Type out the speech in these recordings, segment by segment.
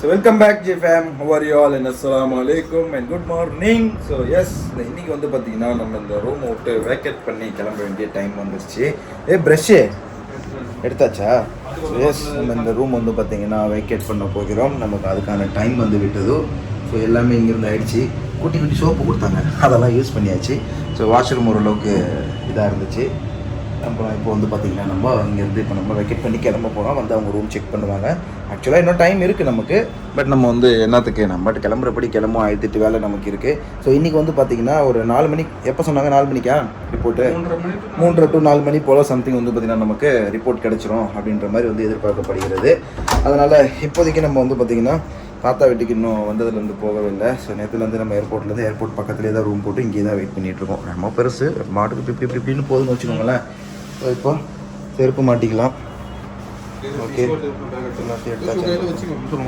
So welcome back G fam how are you all and அஸ்லாம் அலைக்கும் and good morning so yes இன்னைக்கு வந்து பார்த்தீங்கன்னா நம்ம இந்த ரூம் விட்டு வேக்கேட் பண்ணி கிளம்ப வேண்டிய டைம் வந்துருச்சு. ஏ ப்ரஷ்ஷு எடுத்தாச்சா? ஸோ எஸ் நம்ம இந்த ரூம் வந்து பார்த்தீங்கன்னா வேக்கேட் பண்ண போகிறோம். நமக்கு அதுக்கான டைம் வந்து விட்டது. ஸோ எல்லாமே இங்கேருந்து ஆயிடுச்சு. குட்டி குட்டி சோப்பு கொடுத்தாங்க. அதெல்லாம் யூஸ் பண்ணியாச்சு. ஸோ வாஷ்ரூம் ஓரளவுக்கு இதாக இருந்துச்சு. அப்புறம் இப்போ வந்து பார்த்தீங்கன்னா நம்ம இங்கேருந்து இப்போ நம்ம வெக்கெட் பண்ணி கிளம்ப போகிறோம் வந்து அவங்க ரூம் செக் பண்ணுவாங்க. ஆக்சுவலாக இன்னும் டைம் இருக்குது நமக்கு. பட் நம்ம வந்து என்னத்துக்கு நம்ம பட் கிளம்புறபடி கிளம்பும் ஆயிரத்தெட்டு வேலை நமக்கு இருக்குது ஸோ இன்றைக்கி வந்து பார்த்தீங்கன்னா ஒரு நாலு மணி எப்போ சொன்னாங்க? நாலு மணிக்கா? ரிப்போர்ட்டு மூன்றரை டு நாலு மணி போல் சம்திங் வந்து பார்த்திங்கன்னா நமக்கு ரிப்போர்ட் கிடச்சிரும் அப்படின்ற மாதிரி வந்து எதிர்பார்க்கப்படுகிறது. அதனால் இப்போதைக்கு நம்ம வந்து பார்த்திங்கன்னா தாத்தா வீட்டுக்கு இன்னும் வந்ததுலேருந்து போகவே இல்லை. ஸோ நேற்றுலேருந்து நம்ம ஏர்போர்ட்லேருந்து ஏர்போர்ட் பக்கத்துலேயே தான் ரூம் போட்டு இங்கேயே தான் வெயிட் பண்ணிட்டு இருக்கோம். நம்ம பெருசு. மாட்டுக்கு இப்படி இப்படி இப்படின்னு போதுன்னு வச்சுக்கோங்களேன். ஸோ இப்போ செருப்பு மாட்டிக்கலாம். ஓகே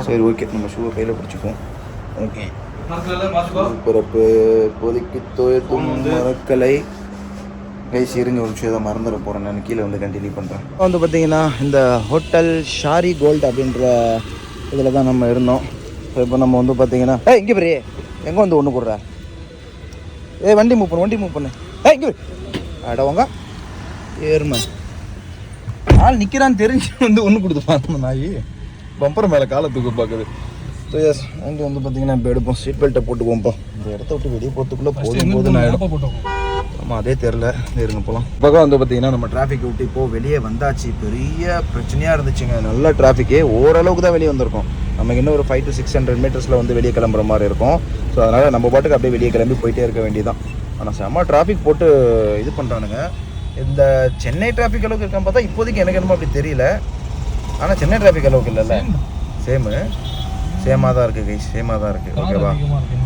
சரி ஓகே நம்ம ஷூவை கையில் பிடிச்சிப்போம் ஓகே பிறப்பு இப்போதைக்கு தோயத்தும் மரக்கலை. கைஸ் இருங்க ஒரு விஷயம் மறந்துட போகிறேன் நான் கீழே வந்து கண்டினியூ பண்ணுறேன் வந்து பார்த்தீங்கன்னா இந்த ஹோட்டல் ஷாரி கோல்டு அப்படின்ற இதில் தான் நம்ம இருந்தோம். ஸோ இப்போ நம்ம வந்து பார்த்தீங்கன்னா ஏ இங்கே பெரிய எங்கே வந்து ஒன்று போடுற? ஏ வண்டி மூவ் பண்ணு வண்டி மூவ் பண்ணு. ஏ இங்கே அடவங்க ஏறுமை. ஆள் நிற்கிறான்னு தெரிஞ்சு வந்து ஒன்று கொடுத்து பாருங்க நாய். பம்பர் மேலே காலை தூக்க பார்க்குது. ஸோ எஸ் வண்டி வந்து பார்த்தீங்கன்னா இப்போ எடுப்போம். சீட் பெல்ட்டை போட்டுக்குவோம்ப்பா இந்த இடத்த விட்டு வெளியே போகிறதுக்குள்ளே போதும் போதும் ஆகிடும் ஆமாம் அதே தெரில. இருங்க போகலாம் பக்கம் வந்து பார்த்தீங்கன்னா நம்ம டிராஃபிக் விட்டு இப்போது வெளியே வந்தாச்சு. பெரிய பிரச்சனையாக இருந்துச்சுங்க. நல்ல டிராஃபிக்கே ஓரளவுக்கு தான் வெளியே வந்திருக்கோம். நமக்கு இன்னும் ஒரு ஃபைவ் டு சிக்ஸ் ஹண்ட்ரட் மீட்டர்ஸில் வந்து வெளியே கிளம்புற மாதிரி இருக்கும். ஸோ அதனால் நம்ம பாட்டுக்கு அப்படியே வெளியே கிளம்பி போயிட்டே இருக்க வேண்டியதான் ஆனால் செம்ம டிராஃபிக் போட்டு இது பண்ணுறானுங்க இந்த சென்னை டிராஃபிக் அளவுக்கு இருக்கான்னு பார்த்தா இப்போதைக்கு எனக்கு என்னமோ அப்படி தெரியல. ஆனால் சென்னை டிராஃபிக் அளவுக்கு இல்லைல்ல. சேமு சேமாக தான் இருக்குது கைஸ் சேமாக தான் இருக்குது ஓகேவா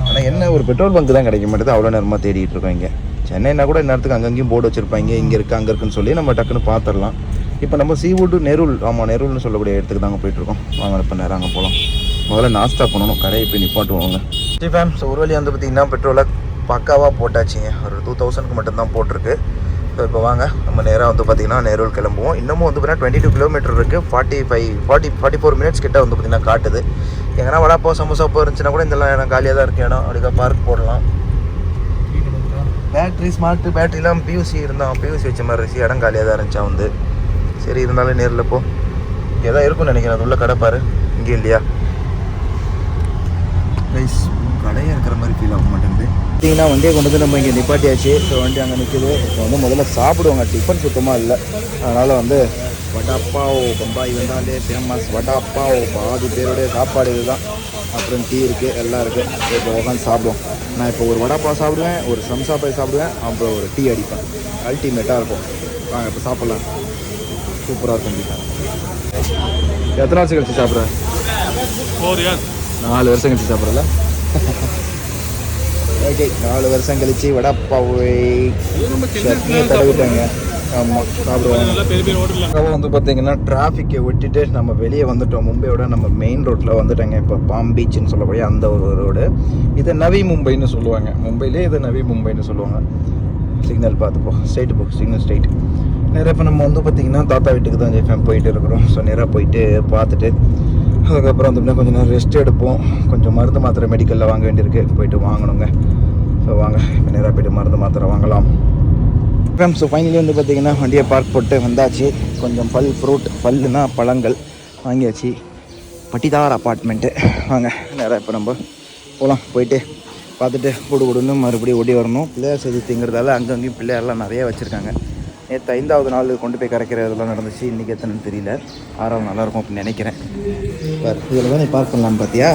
ஆனால் என்ன ஒரு பெட்ரோல் பங்க் தான் கிடைக்க மாட்டேது. அவ்வளோ நேரமாக தேடிட்டு இருக்கோம் இங்கே. சென்னைனா கூட நேரத்துக்கு அங்கங்கேயும் போர்டு வச்சுருப்பாங்க. இங்கே இருக்குது அங்கே இருக்குன்னு சொல்லி நம்ம டக்குன்னு பார்த்துடலாம் இப்போ நம்ம சீவுட்டு நெருள் ஆமாம் நெருள்னு சொல்லக்கூடிய இடத்துக்கு தாங்க போயிட்டுருக்கோம் வாங்க இப்போ நேரம் அங்கே போகலாம் முதல்ல நாஸ்தா பண்ணணும் கடையை போய் நிப்பாட்டுவாங்க. ஜி ஃபேம் ஸோ ஒரு வழி வந்து பார்த்திங்கன்னா பெட்ரோலை பக்காவாக போட்டாச்சுங்க. ஒரு டூ தௌசண்ட்க்கு மட்டும்தான் போட்டிருக்கு. ஸோ இப்போ வாங்க. நம்ம நேராக வந்து பார்த்திங்கன்னா நேரூர் கிளம்புவோம். இன்னமும் வந்து பார்த்தீங்கன்னா டுவெண்ட்டி டூ கிலோமீட்டர் இருக்குது forty five forty forty four minutes கிட்ட வந்து பார்த்திங்கன்னா காட்டுது. எங்கன்னா வடாப்போ சமோசா போ இருந்துச்சுன்னா கூட இந்த இடம் காலியாக தான் இருக்கு. இடம் அப்படிக்கா பார்க் போடலாம். பேட்ரி ஸ்மார்ட் பேட்டரிலாம் பியூசி இருந்தான் பியூசி வச்ச மாதிரி இருந்துச்சு. இடம் காலியாக தான் இருந்துச்சா வந்து. சரி இருந்தாலும் நேரில் போ. ஏதோ இருக்கும்னு நினைக்கிறேன். அது உள்ள கடை பாரு. இங்கே இல்லையா? ரைஸ் கடையாக இருக்கிற மாதிரி ஃபீல் ஆக மாட்டேங்குது. பார்த்தீங்கன்னா வண்டியை கொண்டு வந்து நம்ம இங்கே நிப்பாட்டியாச்சு. ஸோ வண்டி அங்கே நிற்குது இப்போ வந்து முதல்ல சாப்பிடுவாங்க. டிஃபன் சுத்தமாக இல்லை. அதனால் வந்து வடாப்பாவ் பம்பாய் வந்தாலே ஃபேமஸ் வடாப்பாவ் பாதி பேருடைய சாப்பாடு இதுதான். அப்புறம் டீ இருக்குது எல்லாம் இருக்குது இப்போ உட்காந்து சாப்பிடுவோம். நான் இப்போ ஒரு வடாப்பாவ் சாப்பிடுவேன் ஒரு சம்சா பாய் சாப்பிடுவேன் அப்புறம் ஒரு டீ அடிப்பேன். அல்டிமேட்டாக இருக்கும். வாங்க இப்போ சாப்பிட்லாம். சூப்பராக இருக்கும். எத்தனை வருஷம் கழிச்சு சாப்பிட்றேன் நாலு வருஷம் கழிச்சு சாப்பிட்றல? ஓகே நாலு வருஷம் கழிச்சு வடப்பாவை. சட்னியை தடவிட்டாங்க. ஆமாம் சாப்பிடுவாங்க வந்து பார்த்தீங்கன்னா டிராஃபிக்கை விட்டுட்டு நம்ம வெளியே வந்துட்டோம். மும்பையோட நம்ம மெயின் ரோட்டில் வந்துட்டோங்க. இப்போ பாம் பீச்னு சொல்லக்கூடிய அந்த ஒரு ரோடு இதை நவி மும்பைன்னு சொல்லுவாங்க. மும்பையிலே இதை நவி மும்பைன்னு சொல்லுவாங்க. சிக்னல் பார்த்துப்போம் ஸ்ட்ரைட்டு போ. சிக்னல் ஸ்ட்ரைட் நேராக இப்போ நம்ம வந்து பார்த்திங்கன்னா தாத்தா வீட்டுக்கு தான் ஜெஃபேம் போயிட்டு இருக்கிறோம். ஸோ நேராக போயிட்டு பார்த்துட்டு அதுக்கப்புறம் வந்து கொஞ்சம் நேரம் ரெஸ்ட் எடுப்போம். கொஞ்சம் மருந்து மாத்திரை மெடிக்கலில் வாங்க வேண்டியிருக்கு. போயிட்டு வாங்கணுங்க. ஸோ வாங்க. நேராக போயிட்டு மருந்து மாத்திரை வாங்கலாம். ஃபேம் ஸோ ஃபைனலி வந்து பார்த்திங்கன்னா வண்டியை பார்க் போட்டு வந்தாச்சு. கொஞ்சம் பல் ஃப்ரூட் பல்லுனா பழங்கள் வாங்கியாச்சு. பட்டிதார் அப்பார்ட்மெண்ட்டு வாங்க. நேராக இப்போ நம்ம போகலாம் போயிட்டு பார்த்துட்டு கூடு கூடுன்னு மறுபடியும் ஓடி வரணும். பிள்ளையார் சதுர்த்திங்கிறதால அங்கங்கேயும் பிள்ளையாரெலாம் நிறையா வச்சுருக்காங்க. நேற்று ஐந்தாவது நாள் கொண்டு போய் கரைக்கிறதெல்லாம் நடந்துச்சு. இன்றைக்கி எத்தனைன்னு தெரியல. ஆறாவது நல்லாயிருக்கும் அப்படின்னு நினைக்கிறேன். பார் இதில் தான் நீ பார்க் பண்ணலாம் பார்த்தியா?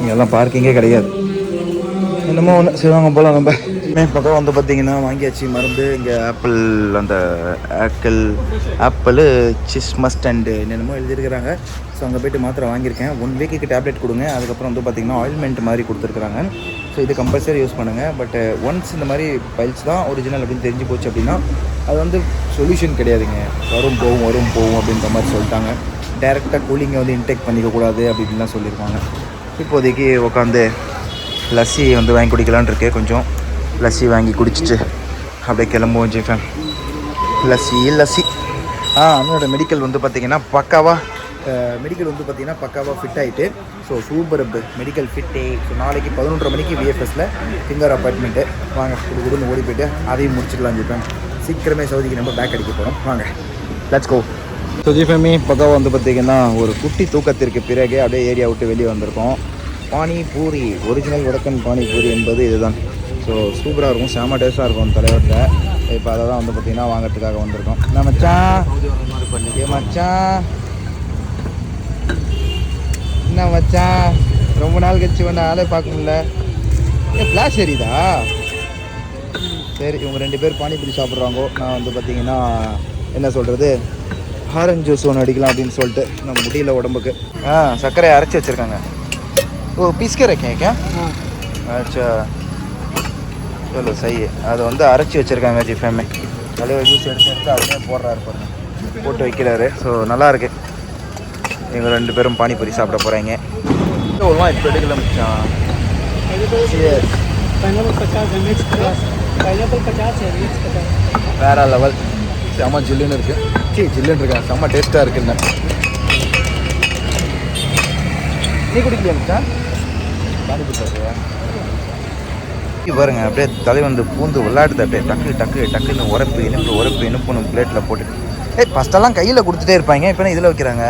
இங்கெல்லாம் பார்க்கிங்கே கிடையாது. என்னமோ ஒன்று சிவகங்கை வாங்க போகலாம் நம்ம மே பக்கம் வந்து பார்த்தீங்கன்னா வாங்கியாச்சு மருந்து இங்கே ஆப்பிள் அந்த ஆப்பிள் ஆப்பிள் சிஸ் மஸ்டண்டு என்னென்னமோ எழுதியிருக்கிறாங்க. ஸோ அங்கே போய்ட்டு மாத்திரை வாங்கியிருக்கேன். ஒன் வீக்குக்கு டேப்லெட் கொடுங்க. அதுக்கப்புறம் வந்து பார்த்தீங்கன்னா ஆயில்மெண்ட் மாதிரி கொடுத்துருக்குறாங்க. ஸோ இது கம்பல்சரி யூஸ் பண்ணுங்கள் பட் ஒன்ஸ் இந்த மாதிரி பைல்ஸ் தான் ஒரிஜினல் அப்படின்னு தெரிஞ்சு போச்சு அப்படின்னா அது வந்து சொல்யூஷன் கிடையாதுங்க. வரும் போகும் வரும் போகும் அப்படின்ற மாதிரி சொல்லிட்டாங்க. டேரெக்டாக கூலிங்கை வந்து இன்டேக் பண்ணிக்கக்கூடாது அப்படின்லாம் சொல்லியிருக்காங்க. இப்போதைக்கு உட்காந்து லஸ்ஸி வந்து வாங்கி குடிக்கலான்னு இருக்கேன் கொஞ்சம். லஸ்ஸி வாங்கி குடிச்சிட்டு அப்படியே கிளம்புவோம் ஜிஃபேன் லஸ்ஸி லஸ்ஸி. ஆ அண்ணனோட மெடிக்கல் வந்து பார்த்தீங்கன்னா பக்காவாக மெடிக்கல் வந்து பார்த்தீங்கன்னா பக்காவாக ஃபிட் ஆகிட்டு so super medical fit so நாளைக்கு பதினொன்றரை மணிக்கு விஎஃப்எஸில் ஃபிங்கர் அப்பாயின்மெண்ட்டு வாங்க குடு குடுன்னு ஓடி போயிட்டு அதையும் முடிச்சுக்கலாம் ஜிப்பேன் சீக்கிரமே சவுதிக்கு நம்ம பேக் அடிக்க போகிறோம் வாங்க லெட்ஸ் கோ ஸோ ஜிஃபேமி பக்காவாக வந்து பார்த்தீங்கன்னா ஒரு குட்டி தூக்கத்திற்கு பிறகு அப்படியே ஏரியா விட்டு வெளியே வந்திருக்கோம். பானிபூரி ஒரிஜினல் வடக்கன் பானிபூரி என்பது இதுதான். ஸோ சூப்பராக இருக்கும். செம டேஸ்ட்டாக இருக்கும் தலைவர்கிட்ட இப்போ அதை தான் வந்து பார்த்தீங்கன்னா வாங்குறதுக்காக வந்திருக்கோம். என்ன மச்சான்? ஏ மச்சான்? என்ன மச்சான்? ரொம்ப நாள் கழிச்சு வேணா ஆளே பார்க்க முடியல. ஏ ஃப்ளாஷ் எரியுதா? சரி இவங்க ரெண்டு பேர் பானிபூரி சாப்பிட்றாங்க. நான் வந்து பார்த்தீங்கன்னா என்ன சொல்கிறது ஆரஞ்சு ஜூஸ் ஒன்று அடிக்கலாம் அப்படின்னு சொல்லிட்டு நம்ம முடியல உடம்புக்கு. ஆ சர்க்கரையை அரைச்சி வச்சுருக்காங்க. ஓ பிஸ்கே ரக்கேன் கே அச்சா இல்லை சை அதை வந்து அரைச்சி வச்சுருக்காங்க ஜிஃபேமே தலைவர் ஜூஸ் எடுத்து எடுத்து அப்படியே போடுறாரு பாருங்க. போட்டு வைக்கிறாரு. ஸோ நல்லாயிருக்கு இவங்க ரெண்டு பேரும் பானிபூரி சாப்பிட போகிறாங்க ஒன்றும் இப்போ எடுக்கல மிச்சான். வேற லெவல் செம்ம ஜில்லுன்னு இருக்கு. சீ ஜில்லுன்னு இருக்கேன் செம்ம டேஸ்ட்டாக இருக்குண்ணே நீ குடிக்கலையா மிச்சான்? பானிபூரி சாப்பிடுவேன் பாருங்க அப்படியே தலை வந்து பூந்து விளையாடுது அப்படியே டக்கு டக்கு டக்குன்னு உரப்பு இனிப்பு உரப்பு இனிப்புன்னு பிளேட்டில் போட்டு ஏய் ஃபஸ்ட்டெல்லாம் கையில் கொடுத்துட்டே இருப்பாங்க இப்போ இதில் வைக்கிறாங்க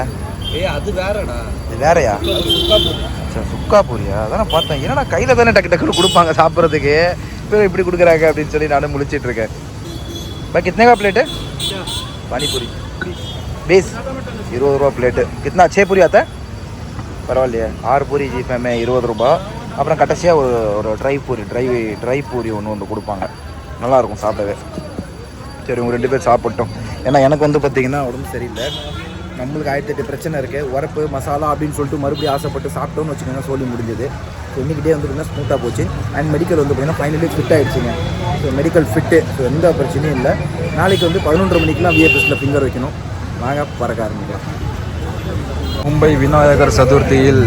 ஏய் அது வேறடா இது வேறயா சுக்கா போடு சரி சுக்கா பூரியா அதான் நான் பார்த்தேன் என்னடா கையில் தானே டக்கு டக்குன்னு கொடுப்பாங்க சாப்பிட்றதுக்கு இப்போ இப்படி கொடுக்குறாங்க அப்படின்னு சொல்லி நானும் முழிச்சிட்டு இருக்கேன் பாய் கித்தனேகா பிளேட்டு பானிபூரி बीस இருபது ரூபா பிளேட்டு கித்தனா छः பூரி ஆத்தா பரவாயில்லையே ஆறு பூரி ஜிஃபேமே இருபது ரூபா அப்புறம் கடைசியாக ஒரு ஒரு dry puri dry dry puri ஒன்று ஒன்று கொடுப்பாங்க. நல்லாயிருக்கும் சாப்பிடவே. சரி உங்கள் ரெண்டு பேர் சாப்பிட்டோம். ஏன்னா எனக்கு வந்து பார்த்தீங்கன்னா உடம்பு சரியில்லை. நம்மளுக்கு ஆயிரத்தெட்டு பிரச்சனை இருக்குது உரப்பு மசாலா அப்படின்னு சொல்லிட்டு மறுபடியும் ஆசைப்பட்டு சாப்பிட்டோம்னு வச்சுக்கோங்க சொல்லி முடிஞ்சது. ஸோ இன்றைக்கிட்டே வந்து பார்த்தீங்கன்னா ஸ்மூத்தாக போச்சு. அண்ட் மெடிக்கல் வந்து பார்த்தீங்கன்னா ஃபைனலி ஃபிட் ஆகிடுச்சிங்க ஸோ மெடிக்கல் ஃபிட்டு ஸோ எந்த பிரச்சனையும் இல்லை. நாளைக்கு வந்து பதினொன்றரை மணிக்கெலாம் விஎஃப்எஸில் ஃபிங்கர் வைக்கணும். வாங்க பறக்க ஆரம்பிக்கலாம். மும்பை விநாயகர் சதுர்த்தியில்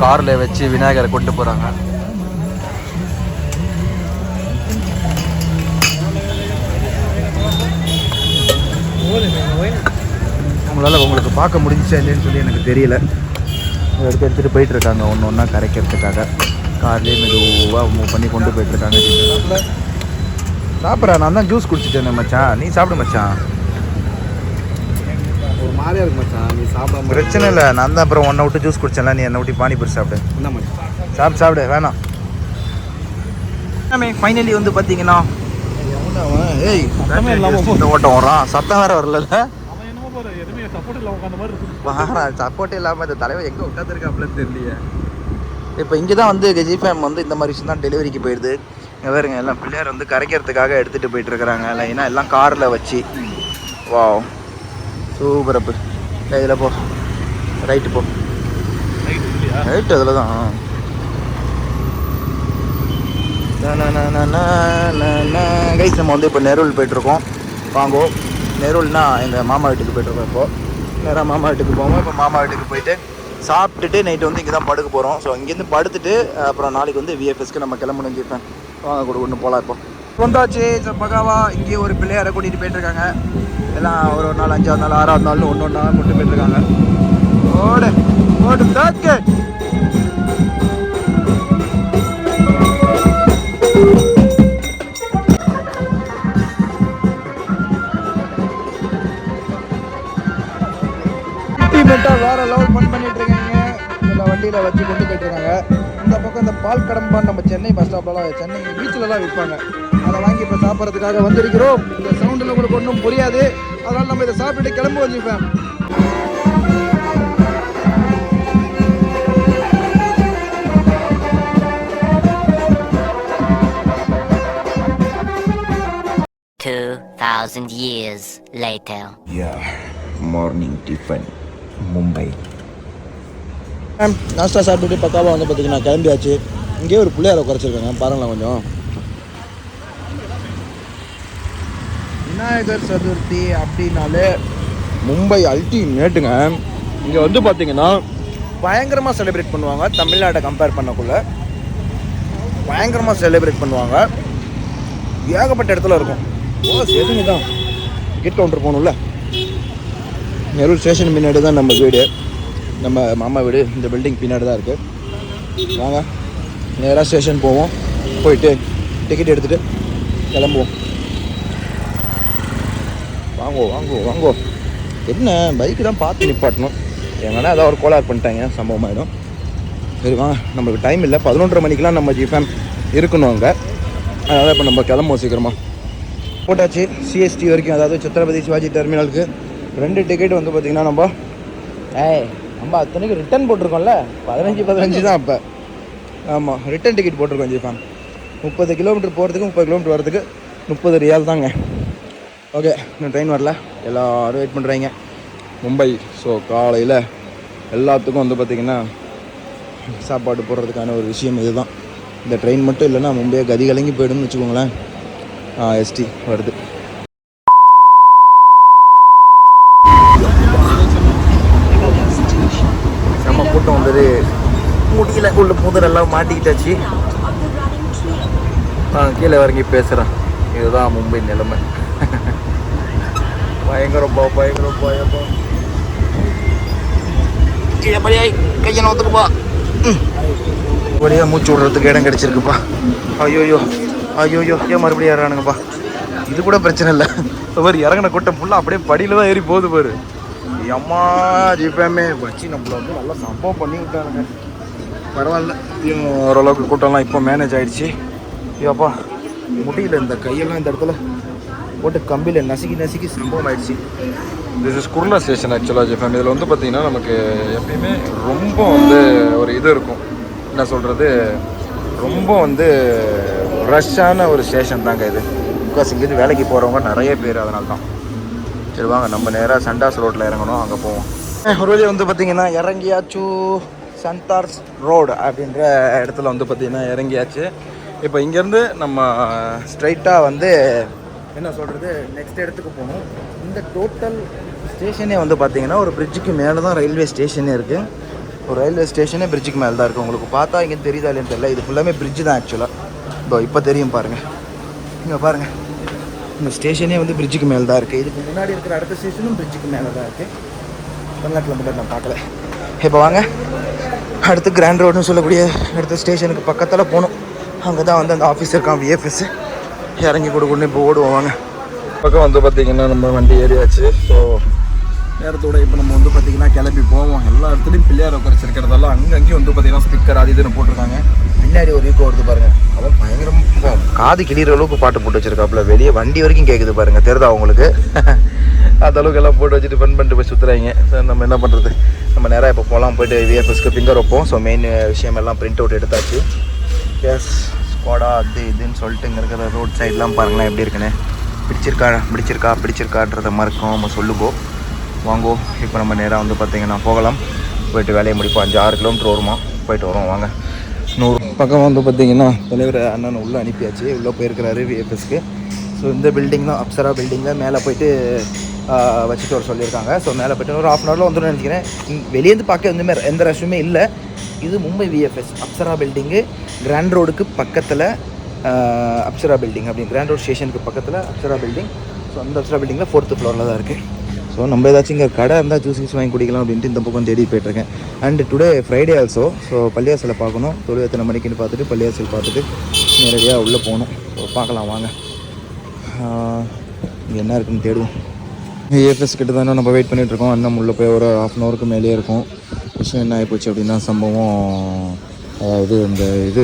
காரில் வச்சு விநாயகரை கொண்டு போகிறாங்க உங்களால் உங்களுக்கு பார்க்க முடிஞ்சிச்சா இல்லைன்னு சொல்லி எனக்கு தெரியல. எடுத்து எடுத்துகிட்டு போயிட்டு இருக்காங்க ஒன்று ஒன்றா கரைக்கிறதுக்காக. கார்லேயே மெதுவாக மூவ் பண்ணி கொண்டு போயிட்டு இருக்காங்க சாப்பிட்றா நான் தான் ஜூஸ் குடிச்சிட்டேன் மச்சான். நீ சாப்பிடு மச்சான். மாதிரியா இருக்கு மச்சான். நீ சாப்பிடாம பிரச்சனை இல்லை. நான் தான் அப்புறம் ஒன்றை விட்டு ஜூஸ் குடிச்சேன்ல நீ என்னை விட்டு பானிபூரி சாப்பிடு. என்ன மச்சான்? சாப்பிடு சாப்பிடு. வேணாம். ஃபைனலி வந்து பார்த்தீங்கன்னா ஏய் சத்தமே இல்லாம போ. இந்த ஓட்டம் வரான் சத்தம் வேற வரல அவன் என்னமோ போற எதுவுமே சப்போர்ட் இல்லாம இந்த தலைவர் எங்கே உட்காந்துருக்காப்லன்னு தெரியலையே. இப்போ இங்கே தான் வந்து ஜிஃபேம் வந்து இந்த மாதிரி விஷயம் தான் டெலிவரிக்கு போயிடுது பாருங்க எல்லாம் பிள்ளையார் வந்து கரைக்கிறதுக்காக எடுத்துகிட்டு போயிட்டு இருக்கிறாங்க. லைனாக எல்லாம் காரில் வச்சு. வா சூப்பர் அப்பு. இதில் போ. ரைட்டு போ. ரைட்டு அதில் தான் கைஸ் நம்ம வந்து இப்போ நெருள் போயிட்டுருக்கோம். வாங்கோ. நெருள்னா எங்கள் மாமா வீட்டுக்கு போயிட்டுருக்கோம் இப்போ. நேராக மாமா வீட்டுக்கு போவோம். இப்போ மாமா வீட்டுக்கு போயிட்டு சாப்பிட்டுட்டு நைட்டு வந்து இங்கே தான் படுக்க போகிறோம் ஸோ இங்கேருந்து படுத்துட்டு அப்புறம் நாளைக்கு வந்து விஎஃப்எஸ்க்கு நம்ம கிளம்பணும் ஜிப்பேன் வாங்க கூட ஒன்று போகலாம் இப்போ. வந்தாச்சு பகாவா இங்கேயே ஒரு பிள்ளையாரை கூட்டிகிட்டு போயிட்டுருக்காங்க. எல்லாம் ஒரு ஒரு நாள் அஞ்சாவது நாள் ஆறாவது நாள் ஒன்று ஒன்றா கூட்டு போயிட்டுருக்காங்க. ஓடு ஓடு தாக்கு! அல்டிமேட்டாக வேற லெவல் ஃபன் பண்ணிட்டு இருக்காங்க. இதில் வண்டியில் வச்சு கொண்டு போயிட்டு இருக்காங்க இந்த பக்கம் இந்த பால் கடம்பான் நம்ம சென்னை பஸ் ஸ்டாப்லலாம் சென்னை பீச்சிலலாம் விற்பாங்க. அதை வாங்கி இப்போ சாப்பிட்றதுக்காக வந்திருக்கிறோம். இந்த சவுண்டில் உங்களுக்கு ஒன்றும் புரியாது. அதனால் நம்ம இதை சாப்பிட்டுட்டு கிளம்பு வச்சுப்பேன் Two thousand years later. Yeah morning tiffin Mumbai ma'am நாஸ்டா சாப்பிட்டுட்டு பக்காவாக வந்து பார்த்தீங்கன்னா கிளம்பியாச்சு. இங்கேயே ஒரு பிள்ளையார குறைச்சிருக்காங்க. பாருங்களேன் கொஞ்சம். விநாயகர் சதுர்த்தி அப்படின்னாலே மும்பை அல்டிமேட்டுங்க இங்கே வந்து பார்த்தீங்கன்னா பயங்கரமாக செலிப்ரேட் பண்ணுவாங்க. தமிழ்நாட்டை கம்பேர் பண்ணக்குள்ள பயங்கரமாக செலிப்ரேட் பண்ணுவாங்க. ஏகப்பட்ட இடத்துல இருக்கும். ஓ சரிங்க தான். டிக்கெட் கவுண்டர் போகணும்ல. நெரூர் ஸ்டேஷன் பின்னாடி தான் நம்ம வீடு. நம்ம மாமா வீடு இந்த பில்டிங் பின்னாடி தான் இருக்குது வாங்க நேராக ஸ்டேஷன் போவோம். போயிட்டு டிக்கெட் எடுத்துகிட்டு கிளம்புவோம். வாங்கோ வாங்கோ வாங்கோ என்ன பைக்கு தான் பார்த்து நிப்பாட்டணும். எங்கன்னா ஏதாவது ஒரு கோளாறு பண்ணிட்டாங்க சம்பவம் ஆயிடும். சரி வாங்க நம்மளுக்கு டைம் இல்லை. பதினொன்றரை மணிக்கெலாம் நம்ம ஜிஃபேம் இருக்கணும் அங்கே. அதனால் இப்போ நம்ம கிளம்புவோம் சீக்கிரமாக போட்டாச்சு. சிஎஸ்டி வரைக்கும் அதாவது சத்ரபதி சிவாஜி டெர்மினலுக்கு ரெண்டு டிக்கெட் வந்து பார்த்திங்கன்னா நம்ம ஏய் நம்ம அத்தனைக்கு ரிட்டர்ன் போட்டிருக்கோம்ல. பதினஞ்சு பதினஞ்சு தான் அப்போ ஆமாம் ரிட்டர்ன் டிக்கெட் போட்டிருக்கோம் ஜிஃபேம் முப்பது கிலோமீட்டர் போகிறதுக்கு முப்பது கிலோமீட்டர் வரதுக்கு முப்பது ரியால் தாங்க. ஓகே இன்னும் ட்ரெயின் வரல. எல்லோரும் வெயிட் பண்ணுறாங்க மும்பை ஸோ காலையில் எல்லாத்துக்கும் வந்து பார்த்திங்கன்னா சாப்பாடு போடுறதுக்கான ஒரு விஷயம் இதுதான். இந்த ட்ரெயின் மட்டும் இல்லைன்னா மும்பையை கதி கலங்கி போயிடும்னு வச்சுக்கோங்களேன். எஸ்டி வருது. நம்ம கூட்டம் வந்தது முடியல உள்ள புதரெல்லாம் மாட்டிக்கிட்டாச்சு. ஆ கீழே இறங்கி பேசுகிறேன் இதுதான் மும்பை நிலைமை. பயங்கரப்பா பயங்கரம் பயப்பா கீழே படியாய் கையை நோத்துக்குப்பா மூச்சு விடுறதுக்கு இடம் கிடச்சிருக்குப்பா. ஐயோயோ ஐயோயோ ஏன் மறுபடியும் ஏறானுங்கப்பா இது கூட பிரச்சனை இல்லை. பாரு இறங்கின கூட்டம் ஃபுல்லாக அப்படியே படியில் தான் ஏறி போகுது பாரு. அம்மா ஜிபேமே வச்சு நம்மள வந்து நல்லா சம்பவம் பண்ணி விட்டானுங்க. பரவாயில்ல. இவங்க ஓரளவுக்கு கூட்டம்லாம் இப்போ மேனேஜ் ஆயிடுச்சு. ஐயோப்பா முடியல இந்த கையெல்லாம் இந்த இடத்துல. போட்டு கம்பியில் நசுக்கி நசுக்கி சம்பவம் ஆயிடுச்சு. திஸ் இஸ் குர்லா ஸ்டேஷன் ஆக்சுவலாக ஜிஃபேம் இதில் வந்து பார்த்தீங்கன்னா நமக்கு எப்பயுமே ரொம்ப வந்து ஒரு இது இருக்கும். என்ன சொல்கிறது ரொம்ப வந்து ரஷ்ஷான ஒரு ஸ்டேஷன் தாங்க இது. பிகாஸ் இங்கேருந்து வேலைக்கு போகிறவங்க நிறைய பேர் அதனால தான் சரி வாங்க நம்ம நேராக சண்டாஸ் ரோட்டில் இறங்கணும் அங்கே போவோம். ஒரு வழியாக வந்து பார்த்தீங்கன்னா இறங்கியாச்சு சந்தார்ஸ் ரோடு அப்படின்ற இடத்துல வந்து பார்த்தீங்கன்னா இறங்கியாச்சு. இப்போ இங்கேருந்து நம்ம ஸ்ட்ரைட்டாக வந்து என்ன சொல்கிறது நெக்ஸ்ட் இடத்துக்கு போகணும். இந்த டோட்டல் ஸ்டேஷனே வந்து பார்த்தீங்கன்னா ஒரு பிரிட்ஜுக்கு மேலே தான் ரயில்வே ஸ்டேஷனே இருக்குது ஒரு ரயில்வே ஸ்டேஷனே பிரிட்ஜுக்கு மேலே தான் இருக்குது உங்களுக்கு பார்த்தா இங்கே தெரியுதா இல்லைன்னு தெரியல. இது ஃபுல்லாமே பிரிட்ஜு தான் ஆக்சுவலாக இதோ இப்போ தெரியும் பாருங்கள் இங்கே பாருங்கள் இந்த ஸ்டேஷனே வந்து பிரிட்ஜுக்கு மேலே தான் இருக்குது இதுக்கு முன்னாடி இருக்கிற அடுத்த ஸ்டேஷனும் பிரிட்ஜுக்கு மேலே தான் இருக்குது தமிழ்நாட்டில் மட்டும் நான் பார்க்கல. இப்போ வாங்க. அடுத்து கிராண்ட் ரோடுன்னு சொல்லக்கூடிய அடுத்த ஸ்டேஷனுக்கு பக்கத்தில் போகணும். அங்கே தான் வந்து அந்த ஆஃபீஸ் இருக்கான் விஎஃப்எஸ்ஸு இறங்கி கொடுக்கணும் இப்போ ஓடுவோம் வாங்க. பக்கம் வந்து பார்த்தீங்கன்னா நம்ம வண்டி ஏறியாச்சு. ஸோ நேரத்தோட இப்போ நம்ம வந்து பார்த்தீங்கன்னா கிளம்பி போவோம். எல்லா இடத்துலையும் பிள்ளையார் குறைச்சிருக்கிறதெல்லாம் அங்கங்கேயும் வந்து பார்த்தீங்கன்னா ஸ்பீக்கர் அது இதுன்னு போட்டிருக்காங்க. பின்னாடி ஒரு ஈக்கோ வருது பாருங்க. அதான் பயங்கரமாக காது கிளிகிற அளவுக்கு பாட்டு போட்டு வச்சிருக்காப்புல. வெளியே வண்டி வரைக்கும் கேட்குது பாருங்க. தெரிதா உங்களுக்கு? அந்த அளவுக்கு எல்லாம் போட்டு வச்சுட்டு ஃபன் பண்ணிட்டு போய் சுற்றுறாங்க சார் நம்ம என்ன பண்ணுறது நம்ம நேராக இப்போ போகலாம் போயிட்டு விஎஃப்எஸ்க்கு ஃபிங்கர் வைப்போம். ஸோ மெயின் விஷயம் எல்லாம் பிரிண்ட் அவுட் எடுத்தாச்சு. எஸ் ஸ்குவாடா அது இதுன்னு சொல்லிட்டு இங்கே இருக்கிற ரோட் சைட்லாம் பாருங்களேன் எப்படி இருக்குன்னு. பிடிச்சிருக்கா பிடிச்சிருக்கா பிடிச்சிருக்கான்றத மறக்காம சொல்லுங்கோ. வாங்கோ இப்போ நம்ம நேராக வந்து பார்த்தீங்கன்னா போகலாம். போயிட்டு வேலையை முடிப்போம். அஞ்சு ஆறு கிலோமீட்டர் வருமா போயிட்டு வரோம் வாங்க. நூறு. பக்கம் வந்து பார்த்தீங்கன்னா தலைவர் அண்ணன் உள்ளே அனுப்பியாச்சு. உள்ளே போயிருக்கிறாரு விஎஃப்எஸ்க்கு ஸோ இந்த பில்டிங் தான் அப்சரா பில்டிங்கில் மேலே போயிட்டு வச்சுட்டு வர சொல்லியிருக்காங்க. ஸோ மேலே போயிட்டு ஒரு ஆஃப் அன் ஹவரில் வந்துடும் நினைக்கிறேன். வெளியேருந்து பார்க்க எந்த மாதிரி எந்த ரஷ்ஷுமே இல்லை. இது Mumbai VFS Apsara building. Grand ரோடுக்கு பக்கத்தில் அப்சரா பில்டிங் அப்படி கிராண்ட் ரோட் ஸ்டேஷனுக்கு பக்கத்தில் அப்சரா பில்டிங். ஸோ அந்த அப்சரா பில்டிங்கில் ஃபோர்த்து ஃப்ளோரில் தான் இருக்குது ஸோ நம்ம ஏதாச்சும் இங்கே கடை இருந்தால் ஜூஸ் கீஸ் வாங்கி குடிக்கலாம் அப்படின்ட்டு இந்த பக்கம் தேடி போயிட்டுருக்கேன். And today Friday also so பள்ளியாசலை பார்க்கணும். தொழில் எத்தனை மணிக்குன்னு பார்த்துட்டு பள்ளியாசல் பார்த்துட்டு நேரடியாக உள்ளே போகணும். ஸோ பார்க்கலாம் வாங்க. இங்கே என்ன இருக்குன்னு தேடுவோம். ஏஎஃப்எஸ் கிட்ட தானே நம்ம வெயிட் பண்ணிட்டு இருக்கோம் அண்ணன் உள்ளே போய் ஒரு ஹாஃப் அன் ஹவருக்கு மேலேயே இருக்கும். விஷயம் என்ன ஆகிப்போச்சு அப்படின்னா சம்பவம் அதாவது இந்த இது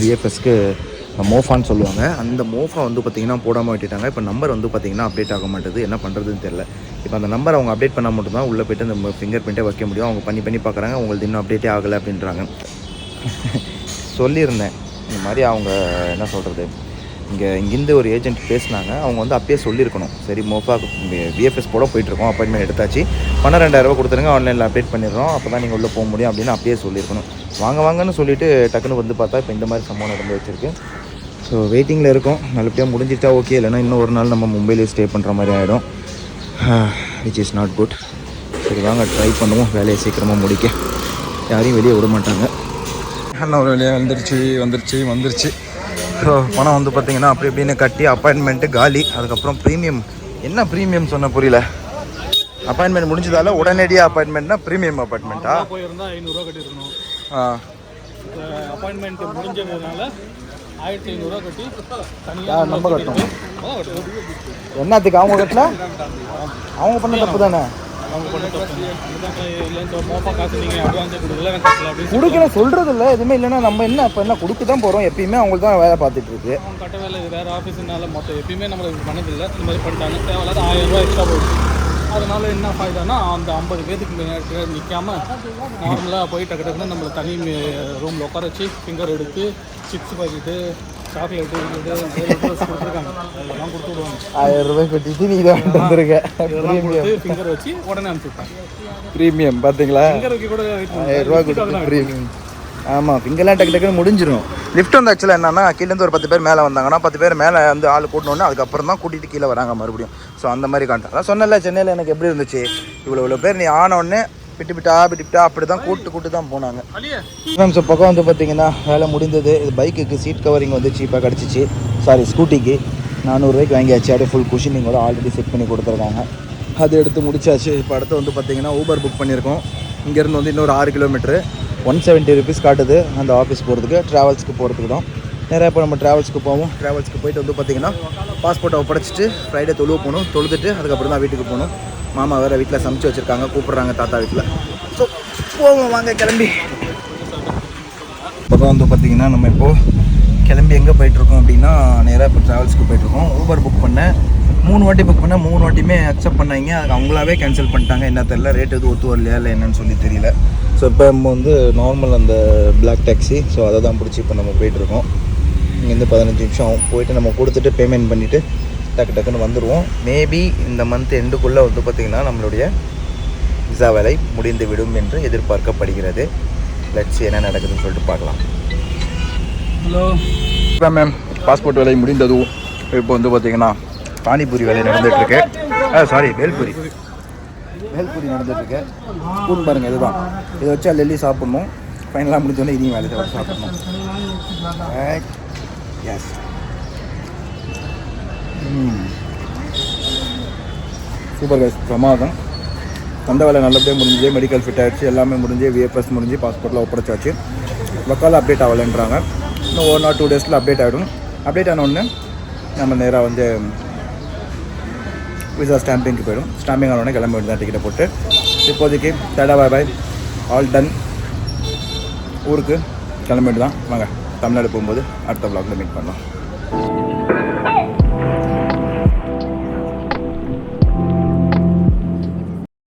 விஎஃப்எஸ்க்கு மோஃபான்னு சொல்லுவாங்க. அந்த மோஃபா வந்து பார்த்திங்கன்னா போடாமல் விட்டுட்டாங்க. இப்போ நம்பர் வந்து பார்த்திங்கன்னா அப்டேட் ஆக மாட்டேது. என்ன பண்ணுறதுன்னு தெரில இப்போ அந்த நம்பர் அவங்க அப்டேட் பண்ணால் மட்டும்தான் உள்ளே போய்ட்டு அந்த ஃபிங்கர் பிரிண்ட்டை வைக்க முடியும். அவங்க பண்ணி பண்ணி பார்க்குறாங்க உங்களுக்கு இன்னும் அப்டேட்டே ஆகலை அப்படின்றாங்க. சொல்லியிருந்தேன். இந்த மாதிரி அவங்க என்ன சொல்கிறது இங்கே இங்கேருந்து ஒரு ஏஜென்ட் பேசினாங்க. அவங்க வந்து அப்பயே சொல்லியிருக்கணும். சரி மோஃபா விஎஃப்எஸ் போட போயிட்டுருக்கோம். அப்பாயின்மெண்ட் எடுத்தாச்சு. பன்னெண்டாயிரரூபா கொடுத்துருங்க. ஆன்லைனில் அப்டேட் பண்ணிடுறோம். அப்போ தான் நீங்கள் உள்ளே போக முடியும் அப்படின்னு அப்பயே சொல்லியிருக்கணும். வாங்க வாங்கன்னு சொல்லிட்டு டக்குன்னு வந்து பார்த்தா இப்போ இந்த மாதிரி சம்பவம் நடந்து வச்சுருக்கு. ஸோ வெயிட்டிங்கில் இருக்கோம். நல்லபடியாக முடிஞ்சிட்டா ஓகே இல்லைன்னா இன்னும் ஒரு நாள் நம்ம மும்பையிலே ஸ்டே பண்ணுற மாதிரி ஆகிடும் விச் இஸ் நாட் குட் சரி வாங்க ட்ரை பண்ணுவோம். வேலையை சீக்கிரமாக முடிக்க. யாரையும் வெளியே விட மாட்டாங்க. அண்ணா ஒரு வெளியே வந்துருச்சு வந்துருச்சு வந்துருச்சு. ஸோ பணம் வந்து பார்த்தீங்கன்னா அப்படி இப்படின்னு கட்டி அப்பாயின்மெண்ட்டு காலி. அதுக்கப்புறம் ப்ரீமியம் என்ன ப்ரீமியம் சொன்ன புரியல? அப்பாயின்மெண்ட் முடிஞ்சதால உடனடியாக அப்பாயின்மெண்ட்னா ப்ரீமியம் அப்பாயின்மெண்ட்டா போயிருந்தா ஐநூறுரூவா கட்டியிருக்கணும். ஆ. அப்பாயின்மெண்ட் முடிஞ்சதுனால ஆயிரத்தி ஐநூறுரூவா கட்டி தனியாக யார் நம்ம கட்டணும். என்னத்துக்கு அவங்க கட்டல? அவங்க பண்ண தப்பு தானே? தப்பு இதுதான் இல்லை இந்த மோப்பா காசு நீங்கள் அட்வான்ஸே கொடுக்கல எனக்கு கட்டல அப்படின்னு சொல்லி கொடுக்கணும் சொல்றது இல்லை எதுவுமே இல்லைன்னா நம்ம என்ன இப்போ என்ன கொடுக்க தான் போகிறோம் எப்பயுமே அவங்களுக்கு தான் வேலை பார்த்துட்டு இருக்கு அவங்க கட்டவே இல்லை இது வேறு ஆஃபீஸுனால மொத்தம் எப்பயுமே நம்மளுக்கு பண்ணதில்லை. இந்த மாதிரி பண்ணிட்டாங்க. தேவையில்லாத ஆயிரம் ரூபாய் எக்ஸ்ட்ரா போயிடுச்சு. அதனால என்ன ஃபாய்தானா அந்த ஐம்பது பேத்துக்கு முன்னாடி நிற்காம நார்மலாக போய் டக்கு டக்குன்னு நம்மளை தனி ரூமில் உட்கார வச்சு ஃபிங்கர் எடுத்து சிப்ஸ் பாக்கெட்டு ஆயிரம் ரூபாய் கட்டிட்டு நீ தான் வந்திருக்க. ஃபிங்கர் வச்சு உடனே ப்ரீமியம் பார்த்தீங்களா. ஆயிரம் ரூபாய் கொடுத்து ப்ரீமியம் ஆமாம் ஃபிங்கர்லாம் டக்கு டக்குன்னு முடிஞ்சிடும் லிஃப்ட் வந்து ஆக்சுவலாக என்னன்னா கீழேருந்து ஒரு பத்து பேர் மேலே வந்தாங்கன்னா பத்து பேர் மேலே வந்து ஆள் கூட்டணுன்னு அதுக்கப்புறம் தான் கூட்டிகிட்டு கீழே வராங்க மறுபடியும். ஸோ அந்த மாதிரி கான்ட்ராக்ட் அதான் சொன்னல சென்னையில் எனக்கு எப்படி இருந்துச்சு? இவ்வளோ இவ்வளோ பேர் நீ ஆன உடனே விட்டு விட்டா விட்டு விட்டா அப்படி தான் கூட்டு கூட்டு தான் போனாங்க மேம் ஸோ பக்கம் வந்து பார்த்தீங்கன்னா வேலை முடிந்தது. இது பைக்குக்கு சீட் கவரிங் வந்து சீப்பாக கிடச்சிச்சு. சாரி ஸ்கூட்டிக்கு நானூறுரூவாய்க்கு வாங்கியாச்சு. அப்படியே ஃபுல் குஷினிங்கோட ஆல்ரெடி செட் பண்ணி கொடுத்துருக்காங்க. அது எடுத்து முடிச்சாச்சு. இப்போ அடுத்து வந்து பார்த்தீங்கன்னா ஊபர் புக் பண்ணியிருக்கோம். இங்கேருந்து வந்து இன்னொரு ஆறு கிலோமீட்ரு ஒன் செவன்ட்டி ருபீஸ் காட்டுது அந்த ஆஃபீஸ் போகிறதுக்கு ட்ராவல்ஸ்க்கு போகிறதுக்கு தான். நேராக இப்போ நம்ம ட்ராவல்ஸ்க்கு போவோம். ட்ராவல்ஸ்க்கு போயிட்டு வந்து பார்த்தீங்கன்னா பாஸ்போர்ட்டை ஒப்படைச்சிட்டு ஃப்ரைடே தொழுவ போகணும். தொழுதுட்டு அதுக்கப்புறம் தான் வீட்டுக்கு போகணும். மாமா வேறு வீட்டில் சமைச்சு வச்சுருக்காங்க கூப்பிட்றாங்க தாத்தா வீட்டில் ஸோ போவோம் வாங்க கிளம்பி. இப்போ வந்து பார்த்தீங்கன்னா நம்ம இப்போது கிளம்பி எங்கே போயிட்டுருக்கோம் அப்படின்னா நேராக இப்போ ட்ராவல்ஸ்க்கு போயிட்டுருக்கோம். ஊபர் புக் பண்ணேன். மூணு வாட்டி புக் பண்ணேன். மூணு வாட்டியுமே அக்செப்ட் பண்ணாங்க. அதுக்கு அவங்களாவே கேன்சல் பண்ணிட்டாங்க. என்ன தெரியல ரேட் எதுவும் ஒத்து வரலையா இல்லை என்னன்னு சொல்லி தெரியல. ஸோ இப்போ நம்ம வந்து நார்மல் அந்த பிளாக் டாக்ஸி ஸோ அதை தான் பிடிச்சி இப்போ நம்ம போயிட்டுருக்கோம். இங்கேருந்து பதினஞ்சு நிமிஷம் ஆகும். போயிட்டு நம்ம கொடுத்துட்டு பேமெண்ட் பண்ணிவிட்டு டக்கு டக்குன்னு வந்துடுவோம் மேபி இந்த மந்த் எண்டுக்குள்ளே வந்து பார்த்திங்கன்னா நம்மளுடைய விசா வேலை முடிந்து விடும் என்று எதிர்பார்க்கப்படுகிறது. லட்ஸ் என்ன நடக்குதுன்னு சொல்லிட்டு பார்க்கலாம். ஹலோ இப்போ மேம் பாஸ்போர்ட் வேலை முடிந்தது. இப்போ வந்து பார்த்தீங்கன்னா பானிபூரி வேலை நடந்துகிட்ருக்கு ஆ சாரி வேல்பூரி வேல்பூரி நடந்துகிட்ருக்கு ஸ்பூன் பாருங்கள் இதுதான். இதை வச்சு அள்ளி சாப்பிட்ணும். ஃபைனலாக முடிஞ்சோடனே இனியும் வேலை சாப்பிட்ணும். எஸ் சூப்பர் கைஸ் பிரமாதம். அந்த வேலை நல்லபடியாக முடிஞ்சு மெடிக்கல் ஃபிட் ஆகிடுச்சு எல்லாமே முடிஞ்சு விஎஃப்எஸ் முடிஞ்சு பாஸ்போர்ட்டில் ஒப்படைச்சாச்சு. வக்கால் அப்டேட் ஆகலைன்றாங்க. இன்னும் ஒன் ஆர் டூ டேஸில் அப்டேட் ஆகிடும் அப்டேட் ஆன உடனே நம்ம நேராக வந்து விசா ஸ்டாம்பிங்க்கு போயிடும். ஸ்டாம்பிங் ஆன உடனே கிளம்ப வேண்டியதான் டிக்கெட்டை போட்டு. இப்போதைக்கு tata bye bye all done ஊருக்கு கிளம்பிட்டு தான் வாங்க தமிழ்நாடு போகும்போது அடுத்த vlogல மீட் பண்ணலாம்.